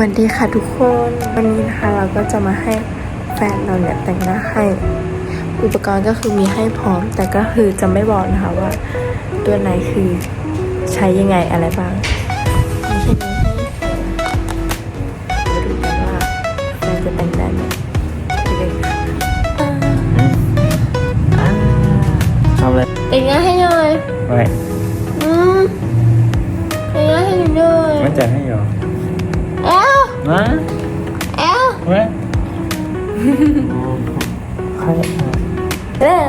วันดีค่ะทุกคน วันนี้นะคะเราก็จะมาให้แฟนเราเนี่ยแต่งหน้าให้ อุปกรณ์ก็คือมีให้พร้อม แต่ก็คือจะไม่บอกนะคะว่า ตัวไหนคือใช้ยังไงอะไรบ้างมีแค่นี้มาดูกันว่าแฟนจะแต่งได้ไหมไปเลยทำอะไรแต่งหน้าให้หน่อยไม่อืมแต่งหน้าให้หน่อยมันจะให้หรอ อ้ามาเอ้าไม่ใครเออ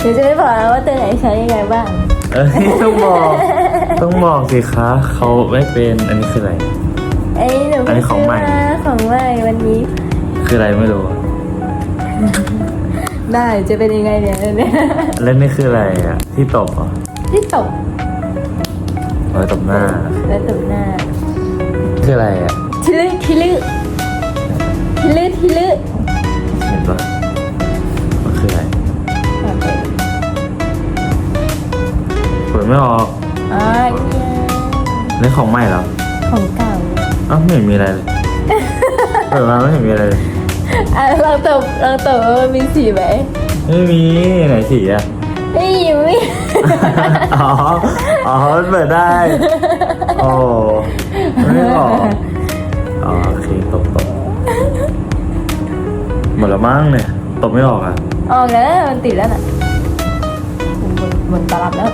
เดี๋ยวจะไม่บอกแล้วว่าตัวไหนใช้ยังไงบ้างเอ้ยต้องบอกต้องบอกสิคะเขาไม่เป็นอันนี้คืออะไร ไอ้หนูอันนี้ของใหม่ ซื้าของใหม่วันนี้ คืออะไรไม่รู้ ได้จะเป็นยังไงเนี่ยเนี่ยแล้วนี่คืออะไรอะ ที่ตบเหรอที่ตบเอาไว้ตบหน้าและตบหน้า คืออะไรอะ ทิลึทิลึทิลึทิลึเห็นปะมันคืออะไรโอเคเปิดไม่ออกอ๋อเนี่ยนี่ของใหม่เหรอของเก่าเอ้าไม่เห็นมีอะไรเลยเปิดมาไม่เห็นมีอะไรเลยอะลองตบลองตบว่ามันมีสีไหมไม่มีไหนสีอะไม่มีไม่อ๋อ อ๋อมันเปิดได้ โอ้ไม่ออก อ๋อโอเคตบตบหมดแล้วมั้งเนี่ยตบไม่ออกอะออกแล้วมันติดแล้วน่ะเหมือนตาลับแล้ว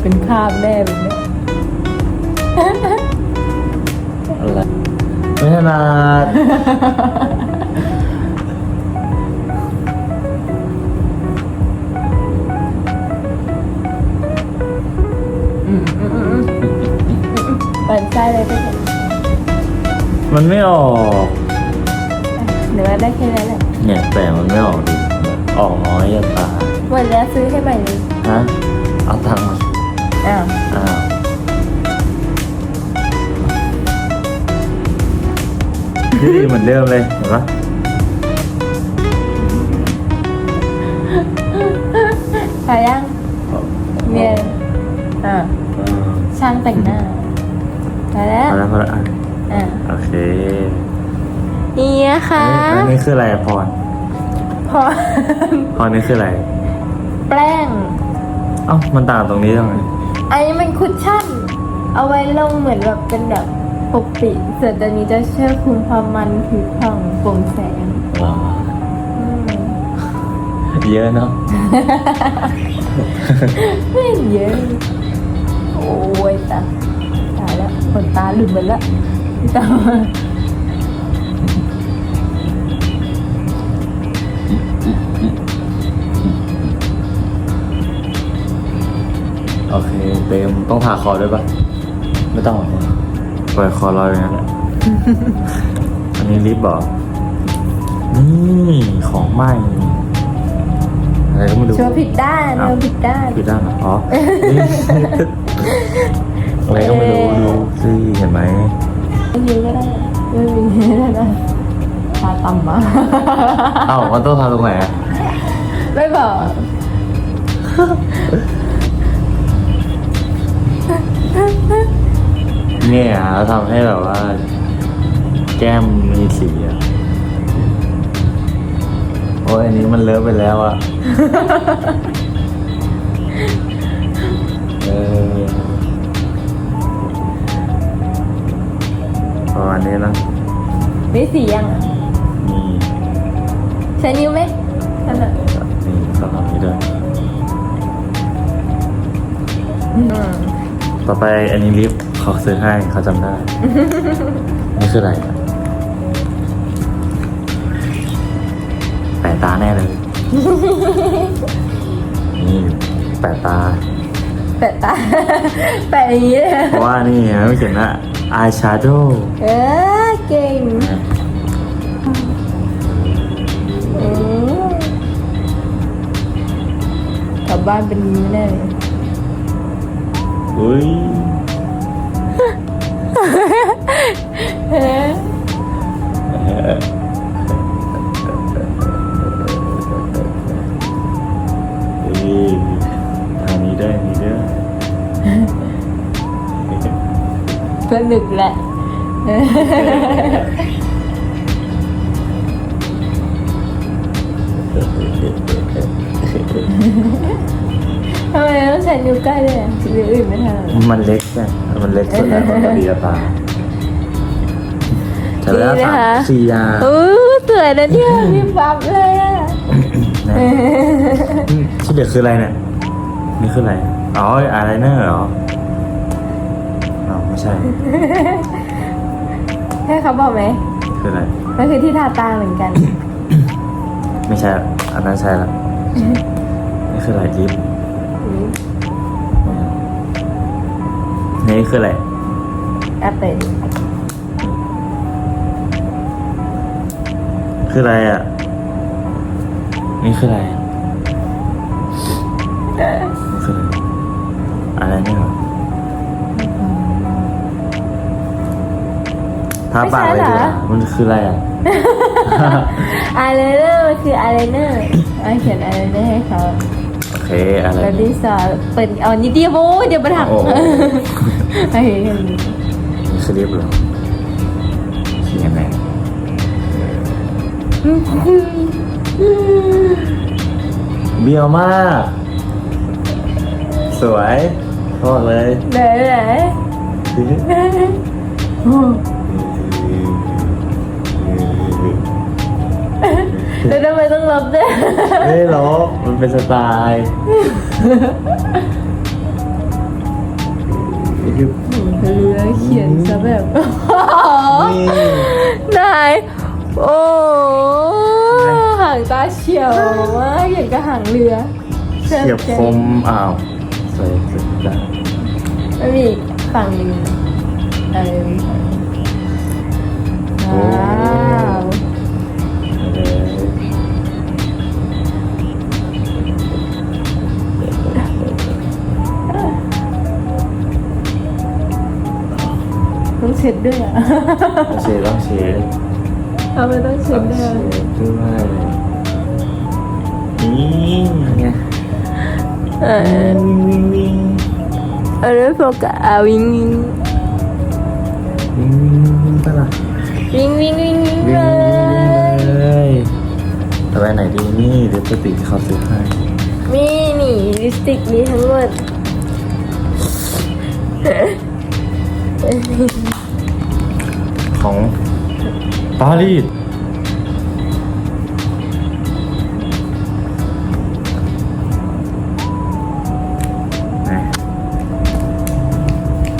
เป็นคราบแน่แบบเนี้ยอะไรไม่ถนัด เปิดใจเลยได้ไหมมันไม่ออก หรือว่าได้แค่นั้นแหละเนี่ยแต่มันไม่ออกดิออกน้อยอะตาหมดแล้วซื้อให้ใหม่เลยฮะเอาตังค์มาอ้าวอ้าวนี่เหมือนเดิมเลยเห็นปะพายังเนี่ยอ่าอ่าช่างแต่งหน้า พาแล้วพอแล้วพอแล้วอะอ่าโอเคนี่นะคะเอ้ยอันนี้คืออะไรอะพรพอ พรนี่คืออะไร แป้งเอ้ามันต่างตรงนี้ยังไงอันนี้มันคุชชั่น เอาไว้ลงเหมือนแบบเป็นแบบปกปิดส่วนตัวนี้จะเชื่อคุมความมันผิวผ่องโปร่งแสงว้าวอืมเยอะเนาะไม่เยอะ โอ้ยตายตายแล้ว ขนตาหลุดหมดแล้วพี่ตาโอเคเต็มต้องผ่าคอด้วยปะไม่ต้องหรอกปล่อยคอลอยอย่างนั้นแหละอันนี้ลิปเหรอนี่ของใหม่ อะไรก็ไม่รู้ชัวร์ผิดด้านเราผิดด้านผิดด้านเหรออ๋อนี่อะไรก็ไม่รู้ ดูสิเห็นไหมไม่มีก็ได้ไม่มีก็ได้ตาต่ำมาเอ้ามันต้องทำตรงไหนอะไม่บอกเนี่ยเราทำให้แบบว่า แก้มมีสีอะโอ้ยอันนี้มันเลอะไปแล้วอะเออ ประมาณนี้นะไม่สียังอะนี่ใช้นิ้วไหมขนาดนี่สำหรับนี้ด้วยอืมต่อไปอันนี้ลิฟต์เขาซื้อให้เขาจำได้ นี่คืออะไรอะแปะตาแน่เลย นี่แปะตา แปะตา แปะอย่างนี้เลยเพราะว่านี่ไงไม่เขียนว่า eye shadow เออเก่งอืมกลับบ้านเป็นนิ้วแน่เลยอุ้ยเฮ้ย สนุกแหละ ทำไมต้องใช้นิ้วใกล้เลยอะนิ้วอื่นไม่ทำหรอมันเล็กไงมันเล็กสุดแล้วมันพอดีกับตาใช้เวลาดีสานะคะมสี่อยางโอ้สวยนะเนี่ยมีฟับเลยอะนะที่เหลือคืออะไรเนี่ยนี่คืออะไร อ๋อ อะไรเนอร์เหรออ๋อไม่ ใช่ให้เขาบอกไหมคืออะไรมันคือที่ทาตาเหมือนกัน ไม่ใช่อันนั้นใช่ละนี่คืออะไรลิปนี่คืออะไรแอปเปิลคืออะไรอะ นี่คืออะไรนี่คืออะไร ทาปากเลยดีกว่ามันคืออะไรอะ อายไลเนอร์มันคืออายไลเนอร์เอาเขียนอายไลเนอร์ให้เขาโอเคอะไรแล้วดิสอเปิดเอานิดเดียวโอ้ยเดี๋ยวมาถักโอ้โห ไอ้เหี้ยนี่คือลิปเหรอเขียนไงเบี้ยวมาก สวยบอกเลยไหนไหน แล้วทำไมต้องลบด้วยไม่ได้ลบมันเป็นสไตล์นี่คือเรือเขียนซะแบบนี่นายโอ้หางตาเฉียวมากอย่างกับหางเรือเฉียบคมอ้าวสวยสุดได้ไม่มีอีกฝั่งหนึ่งเออว้าวต้อ เช็ดด้วยอะต้องเชต้องเชทำไมต้องเช็ต้ดองด้เชวยด้วยนี่ไงเออวิ่งวิ่งวิ่งเออโฟกัสอะวิ่งวิ่งวิ่งวิ่งวิ่งปะล่ะวิ่งวิ่งวิ่งวิ่งวิ่งเลเลยยจะไปไหนดีนี่เดี๋ยวปติกที่เขาซื้อให้มีนี่ลิปสติกมีทั้งหมด ของปารีสไหน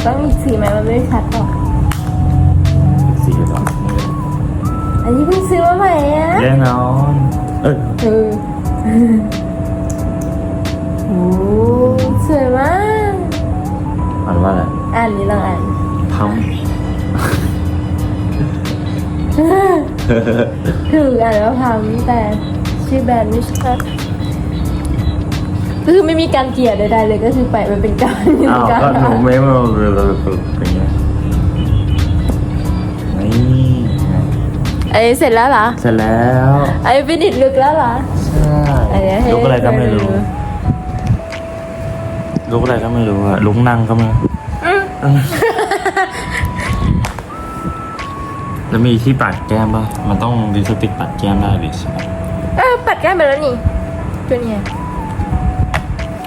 ต้องมีสีไหมมันไม่ชัดหรอกสีดอกนี่อันนี้เพิ่งซื้อมาใหม่อะแน่นอนเอ้ยเออโอ้สวยมากอ่านว่าอะไรอ่านนี้ลองอ่านพัม ถูกอ่านว่าพัมแต่ชื่อแบรนด์ไม่ชัดก็คือไม่มีการเกลี่ยใดๆเลยก็คือไปมันเป็นการอ้าวการก็หนูไม่มาเลยเป็นไงนี่ไงไอ้เสร็จแล้วเหรอ เสร็จแล้วไอ้ฟินิชลุกแล้วเหรอ ใช่อันนี้ให้ลุกอะไรก็ไม่รู้ให้ดูลุกอะไรก็ไม่รู้อะลุกนั่งก็ไม่รู้ แล้วมีที่ปัดแก้มป่ะ มันต้องดิสติกปัดแก้มได้ดิใช่ไหมเออปัดแก้มไปแล้วนี่ตัวเนี้ย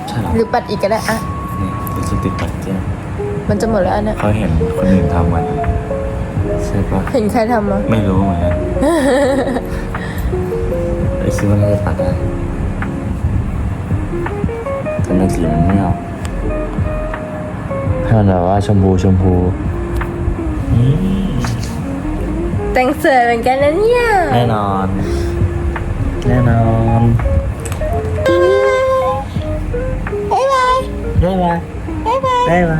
ใช่เหรอหรือปัดอีกก็ได้อะนี่ดิสติกปัดแก้มมันจะหมดแล้วอันเนี้ยเขาเห็นคนอื่นทำกันใช่ปะเห็นใครทำมั้ไม่รู้เหมือนกันไอ้ซื้อมันน่าจะปัดได้แต่ในสีมันไม่ออกให้มันแบบว่าชมพูชมพู แต่งสวยเหมือนกันนะเนี่ย แน่นอน แน่นอนบ๊ายบายได้ไหมบ๊ายบายได้ไหม